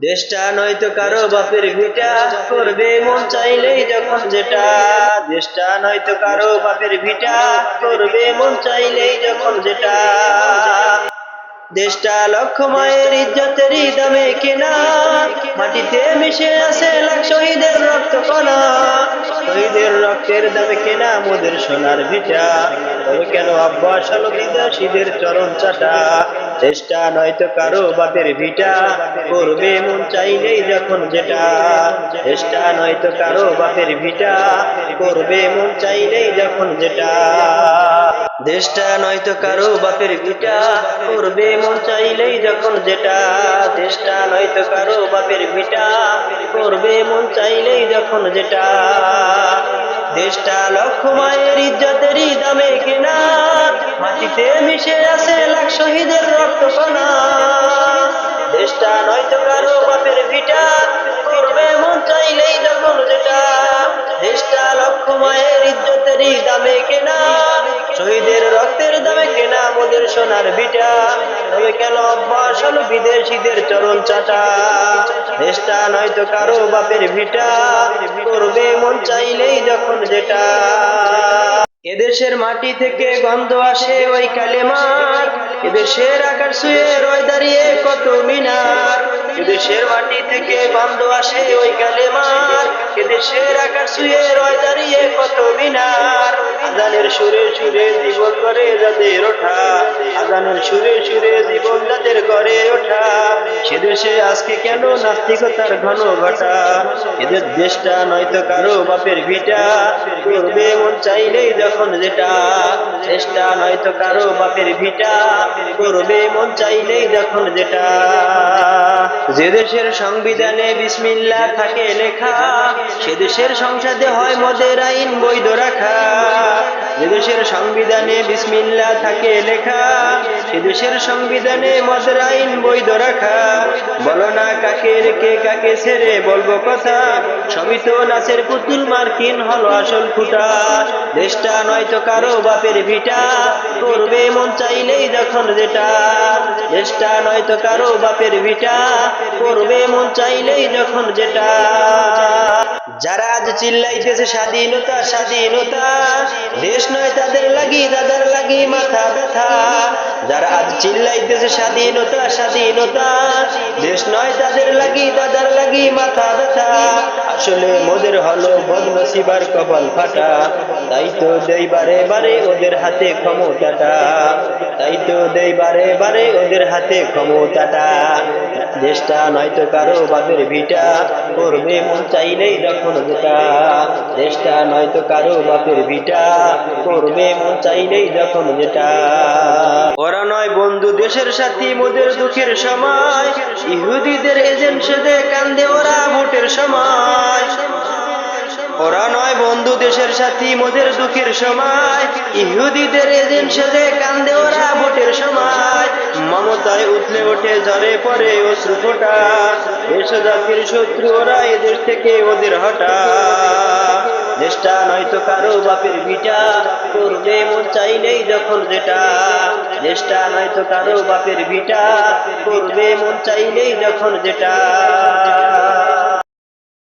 দেশটা নয়তো কারও বাপের ভিটা করবে, মন চাইলেই যখন যেটা। দেশটা নয়তো কারও বাপের ভিটা করবে, মন চাইলেই যখন যেটা। দেশটা লক্ষ মায়ের ইজ্জতেরই দামে কেনা, মাটিতে মিশে আছে লাখ শহীদের রক্ত কণা। শহীদের রক্তের দামে কেনা মোদের সোনার ভিটা। তবে কেন অভ্যাস হলো বিদেশিদের চরণ চাটা? চেষ্টা নয়তো কারও বাপের ভিটা। করবে মন চাইলেই যখন যেটা। চেষ্টা নয়তো কারও বাপের ভিটা। করবে মন চাইলেই যখন যেটা। দেশটা নয়তো কারও বাপের ভিটা। করবে মন চাইলেই যখন যেটা। দেশটা নয়তো কারও বাপের ভিটা। করবে মন চাইলেই যখন যেটা। দেশটা লক্ষ মায়ের ইজ্জতেরই দামে কেনা। মাটিতে মিশে আছে লাখ শহীদের রক্ত। ইজ্জতেরই দামে কেনা, শহীদের রক্তের দামে কেনা সোনার ভিটা। তবে কেন অভ্যাস হলো বিদেশিদের চরণ চাটা? দেশটা কারও বাপের ভিটা। করবে মন চাইলেই যখন যেটা। এদেশের মাটি থেকে গন্ধ আসে ওই কালেমার। এদেশের আকাশ শুয়ে রয় দাঁড়িয়ে কত মিনার। এদেশের মাটি থেকে গন্ধ আসে ওই কালে কালেমার। এদেশের আকার শুয়ে কত মিনার আজানের সুরে সুরে জীবন করে যাদের ওঠা। আজানের সুরে সুরে জীবন যাদের গড়ে ওঠা। সে দেশে আজকে কেন নাস্তিকতার ঘন ঘটা? এদের দেশটা নয়তো কারও বাপের ভিটা। করবে মন চাইলেই যখন যেটা। চেষ্টা নয়তো কারও বাপের ভিটা। করবে মন চাইলেই যখন যেটা। যে দেশের সংবিধানে বিসমিল্লা থাকে লেখা, সে দেশের সংসদে হয় মদের আইন বৈধ রাখা। দেশের সংবিধানে বিসমিল্লা থাকে লেখা দেশের সংবিধানে মদের আইন বৈধ রাখা। বলো না কাকে রেখে কাকে ছেড়ে বলব কথা। সবই তো নাচের পুতুল মার্কিন হলো আসল ফুটা দেশটা নয়তো কারও বাপের ভিটা। করবে মন চাইলেই যখন যেটা। দেশটা নয়তো কারও বাপের ভিটা। করবে মন চাইলেই যখন যেটা। যারা আজ চিল্লাইতেছে স্বাধীনতা স্বাধীনতা। দেশ নয় তাদের লাগি দাদার লাগি মাথা ব্যথা। যারা আজ চিল্লাইতেছে স্বাধীনতা স্বাধীনতা। দেশ নয় তাদের লাগি দাদার লাগি মাথা ব্যথা। আসলে মোদের হলো বদনসিবার কপাল ফাটা। তাই তো দেই বারে বারে ওদের হাতে ক্ষমতাটা। তাই তো দেই বারে বারে ওদের হাতে ক্ষমতাটা। দেশটা নয়তো কারও বাপের ভিটা, করবে মন চাইলেই যখন যেটা দেশটা নয়তো কারও বাপের ভিটা, করবে মন চাইলেই যখন যেটা। ওরা নয় বন্ধু দেশের সাথী, মোদের দুঃখের সময়। ইহুদিদের এজেন্ট কান্দে ওরা ভোটের সময়। ওরা নয় বন্ধু দেশের সাথী, মোদের দুঃখের সময়। ইহুদিদের এজেন্ট সেদে কান্দে ওরা ভোটের সময়। মমতায় উঠলে ওঠে ঝরে পরে অশ্রু ফোটা। দেশ জাতির শত্রু ওরা এদেশ থেকে ওদের হটা। দেশটা নয়তো কারও বাপের ভিটা করবে মন চাইলেই যখন যেটা। দেশটা নয়তো কারও বাপের ভিটা করবে মন চাইলেই যখন যেটা।